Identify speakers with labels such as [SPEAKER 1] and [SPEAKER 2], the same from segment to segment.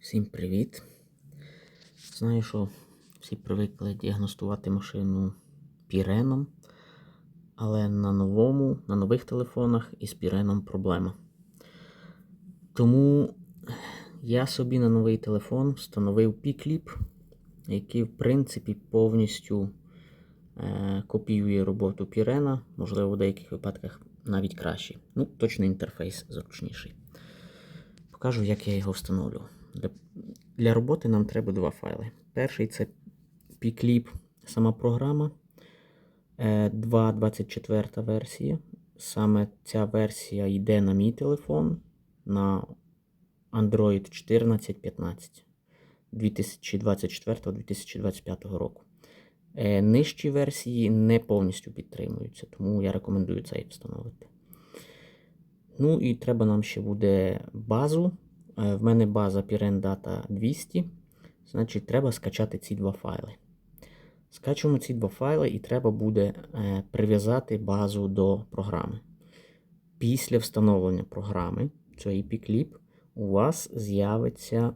[SPEAKER 1] Всім привіт! Знаю, що всі привикли діагностувати машину піреном, але на новому, на нових телефонах із піреном проблема. Тому я собі на новий телефон встановив P-Clip, який, в принципі, повністю е, копіює роботу пірена, можливо, в деяких випадках навіть краще. Ну, точно інтерфейс зручніший. Покажу, як я його встановлю. Для, для роботи нам треба два файли. Перший це Pclip, сама програма. Е, 2.24 версія. Саме ця версія йде на мій телефон на Android 14.15 2024-2025 року. Е, Нижчі версії не повністю підтримуються, тому я рекомендую цей встановити. Ну і треба нам ще буде базу. Е, В мене база Piren Data 200. Значить, треба скачати ці два файли. Скачуємо ці два файли, і треба буде е, прив'язати базу до програми. Після встановлення програми, цієї Pclip, у вас з'явиться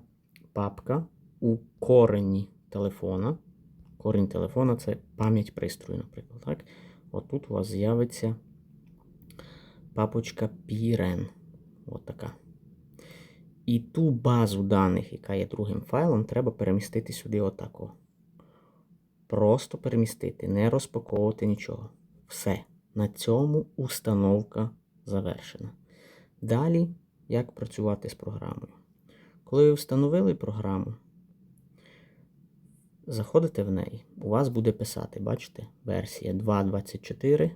[SPEAKER 1] папка у корені телефона. Корінь телефона це пам'ять пристрою, наприклад. Так? Отут у вас з'явиться папочка Piren. От така. І ту базу даних, яка є другим файлом, треба перемістити сюди отако. Просто перемістити, не розпаковувати нічого. Все. На цьому установка завершена. Далі, як працювати з програмою. Коли ви встановили програму, заходите в неї, у вас буде писати, бачите, версія 2.24.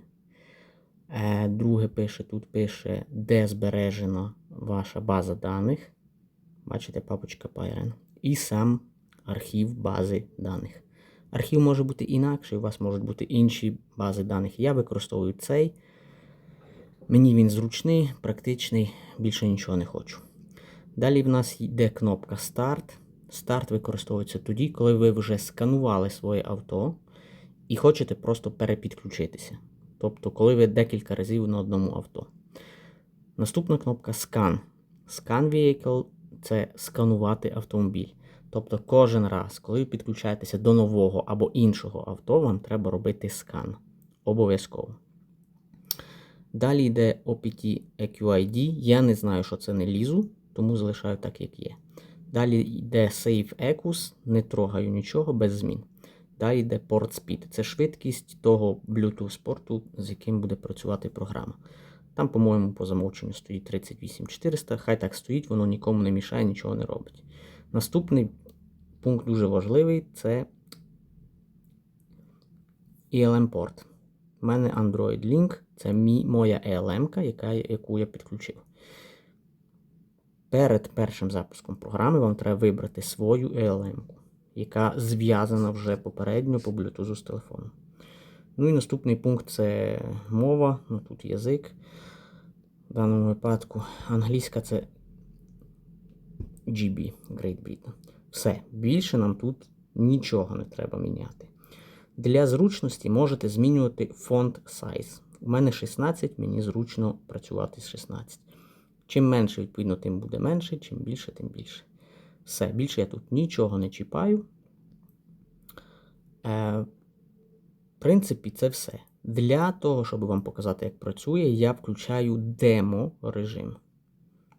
[SPEAKER 1] Е, Друге пише, тут пише, де збережена ваша база даних. Бачите, папочка Pyren. І сам архів бази даних. Архів може бути інакший, у вас можуть бути інші бази даних. Я використовую цей. Мені він зручний, практичний, більше нічого не хочу. Далі в нас йде кнопка Старт. Старт використовується тоді, коли ви вже сканували своє авто і хочете просто перепідключитися. Тобто, коли ви декілька разів на одному авто. Наступна кнопка Scan. Scan Vehicle це сканувати автомобіль. Тобто, кожен раз, коли ви підключаєтеся до нового або іншого авто, вам треба робити скан. Обов'язково. Далі йде OPT EQID. Я не знаю, що це не лізу, тому залишаю так, як є. Далі йде Save ECUS, не трогаю нічого без змін. Далі йде Port Speed. Це швидкість того Bluetooth порту, з яким буде працювати програма. Там, по-моєму, по замовченню стоїть 38400. Хай так стоїть, воно нікому не мішає, нічого не робить. Наступний пункт дуже важливий це ELM-порт. У мене Android Link, це моя ELM, яку я підключив. Перед першим запуском програми вам треба вибрати свою ELM, яка зв'язана вже попередньо по Bluetooth з телефоном. Ну і наступний пункт це мова, ну тут язик. В даному випадку англійська це GB, Great Britain. Все, більше нам тут нічого не треба міняти. Для зручності можете змінювати фонд size. У мене 16, мені зручно працювати з 16. Чим менше, відповідно, тим буде менше, чим більше, тим більше. Все, більше я тут нічого не чіпаю. Е, В принципі, це все. Для того, щоб вам показати, як працює, я включаю демо режим.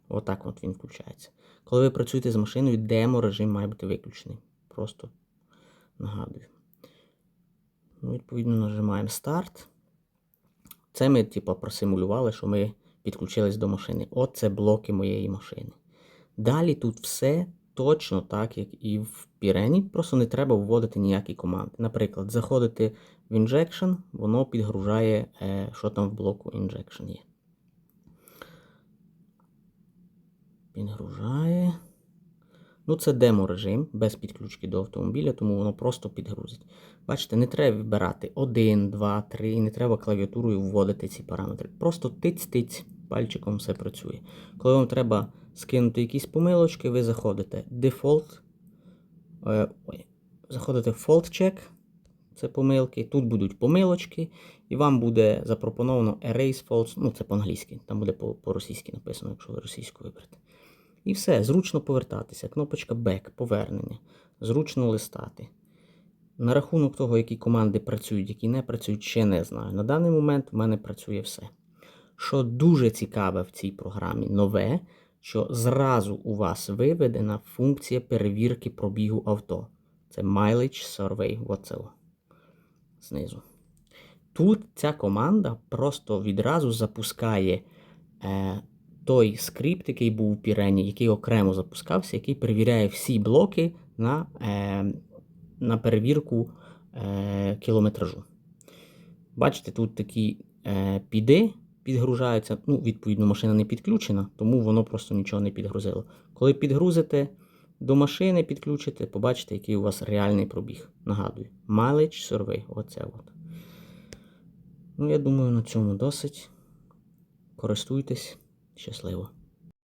[SPEAKER 1] Отак от він включається. Коли ви працюєте з машиною, демо режим має бути виключений. Просто нагадую. Ну, Відповідно, нажимаємо старт. Це ми, типу, просимулювали, що ми підключились до машини. От це блоки моєї машини. Далі тут все точно так, як і в Пірені, просто не треба вводити ніякі команди. Наприклад, заходити в Injection, воно підгружає, е, що там в блоку Injection є. Підгружає. Ну, це демо режим без підключки до автомобіля, тому воно просто підгрузить. Бачите, не треба вибирати 1, 2, 3, не треба клавіатурою вводити ці параметри. Просто тиць-тиць, пальчиком все працює. Коли вам треба скинути якісь помилочки, ви заходите Default, е, ой, заходите в Fault Check, це помилки. Тут будуть помилочки, і вам буде запропоновано Erase Faults, ну це по-англійськи, там буде по-російськи написано, якщо ви російську виберете. І все, зручно повертатися. Кнопочка Back, повернення. Зручно листати. На рахунок того, які команди працюють, які не працюють, ще не знаю. На даний момент в мене працює все. Що дуже цікаве в цій програмі, нове, що зразу у вас виведена функція перевірки пробігу авто. Це Mileage Survey. Оце знизу. Тут ця команда просто відразу запускає е, той скрипт, який був у Пірені, який окремо запускався, який перевіряє всі блоки на, е, на перевірку е, кілометражу. Бачите, тут такі е, піди підгружаються. Ну, відповідно, машина не підключена, тому воно просто нічого не підгрузило. Коли підгрузите до машини, підключите, побачите, який у вас реальний пробіг. Нагадую, Mileage Survey. Оце от. Ну, я думаю, на цьому досить. Користуйтесь. Щасливо!